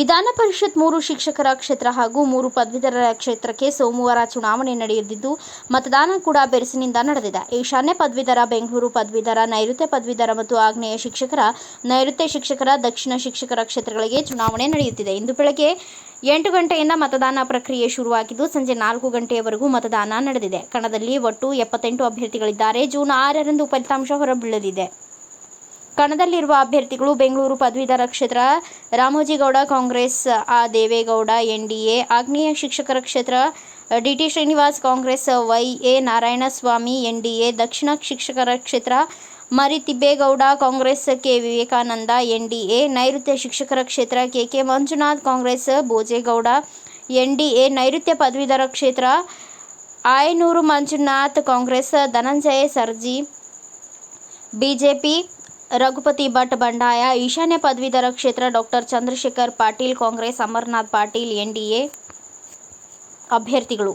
ವಿಧಾನ ಪರಿಷತ್ ಮೂರು ಶಿಕ್ಷಕರ ಕ್ಷೇತ್ರ ಹಾಗೂ ಮೂರು ಪದವೀಧರರ ಕ್ಷೇತ್ರಕ್ಕೆ ಸೋಮವಾರ ಚುನಾವಣೆ ನಡೆಯುತ್ತಿದ್ದು, ಮತದಾನ ಕೂಡ ಬೆರಸಿನಿಂದ ನಡೆದಿದೆ. ಈಶಾನ್ಯ ಪದವೀಧರ, ಬೆಂಗಳೂರು ಪದವೀಧರ, ನೈಋತ್ಯ ಪದವೀಧರ ಮತ್ತು ಆಗ್ನೇಯ ಶಿಕ್ಷಕರ, ನೈಋತ್ಯ ಶಿಕ್ಷಕರ, ದಕ್ಷಿಣ ಶಿಕ್ಷಕರ ಕ್ಷೇತ್ರಗಳಿಗೆ ಚುನಾವಣೆ ನಡೆಯುತ್ತಿದೆ. ಇಂದು ಬೆಳಗ್ಗೆ ಎಂಟು ಗಂಟೆಯಿಂದ ಮತದಾನ ಪ್ರಕ್ರಿಯೆ ಶುರುವಾಗಿದ್ದು, ಸಂಜೆ ನಾಲ್ಕು ಗಂಟೆಯವರೆಗೂ ಮತದಾನ ನಡೆದಿದೆ. ಕಣದಲ್ಲಿ ಒಟ್ಟು ಎಪ್ಪತ್ತೆಂಟು ಅಭ್ಯರ್ಥಿಗಳಿದ್ದಾರೆ. ಜೂನ್ ಆರರಂದು ಫಲಿತಾಂಶ ಹೊರಬೀಳಲಿದೆ. ಕಣದಲ್ಲಿರುವ ಅಭ್ಯರ್ಥಿಗಳು ಬೆಂಗಳೂರು ಪದವೀಧರ ಕ್ಷೇತ್ರ, ರಾಮೋಜಿಗೌಡ ಕಾಂಗ್ರೆಸ್, ಆ ದೇವೇಗೌಡ ಎನ್ಡಿಎ ಆಗ್ನೇಯ ಶಿಕ್ಷಕರ ಕ್ಷೇತ್ರ D T Srinivas Congress, Y A Narayanaswamy NDA ದಕ್ಷಿಣ ಶಿಕ್ಷಕರ ಕ್ಷೇತ್ರ ಮರಿ ತಿಬ್ಬೇಗೌಡ ಕಾಂಗ್ರೆಸ್, ಕೆ ವಿವೇಕಾನಂದ ಎನ್ಡಿಎ ನೈಋತ್ಯ ಶಿಕ್ಷಕರ ಕ್ಷೇತ್ರ, K K Manjunath Congress, Bhojegowda NDA ನೈಋತ್ಯ ಪದವೀಧರ ಕ್ಷೇತ್ರ, ಆಯನೂರು ಮಂಜುನಾಥ್ ಕಾಂಗ್ರೆಸ್, ಧನಂಜಯ ಸರ್ಜಿ ಬಿಜೆಪಿ ರಘುಪತಿ ಭಟ್ ಬಂಡಾಯ ಈಶಾನ್ಯ ಪದವೀಧರ ಕ್ಷೇತ್ರ ಡಾಕ್ಟರ್ ಚಂದ್ರಶೇಖರ್ ಪಾಟೀಲ್ ಕಾಂಗ್ರೆಸ್ ಅಮರ್ನಾಥ್ ಪಾಟೀಲ್ ಎನ್ಡಿಎ ಅಭ್ಯರ್ಥಿಗಳು.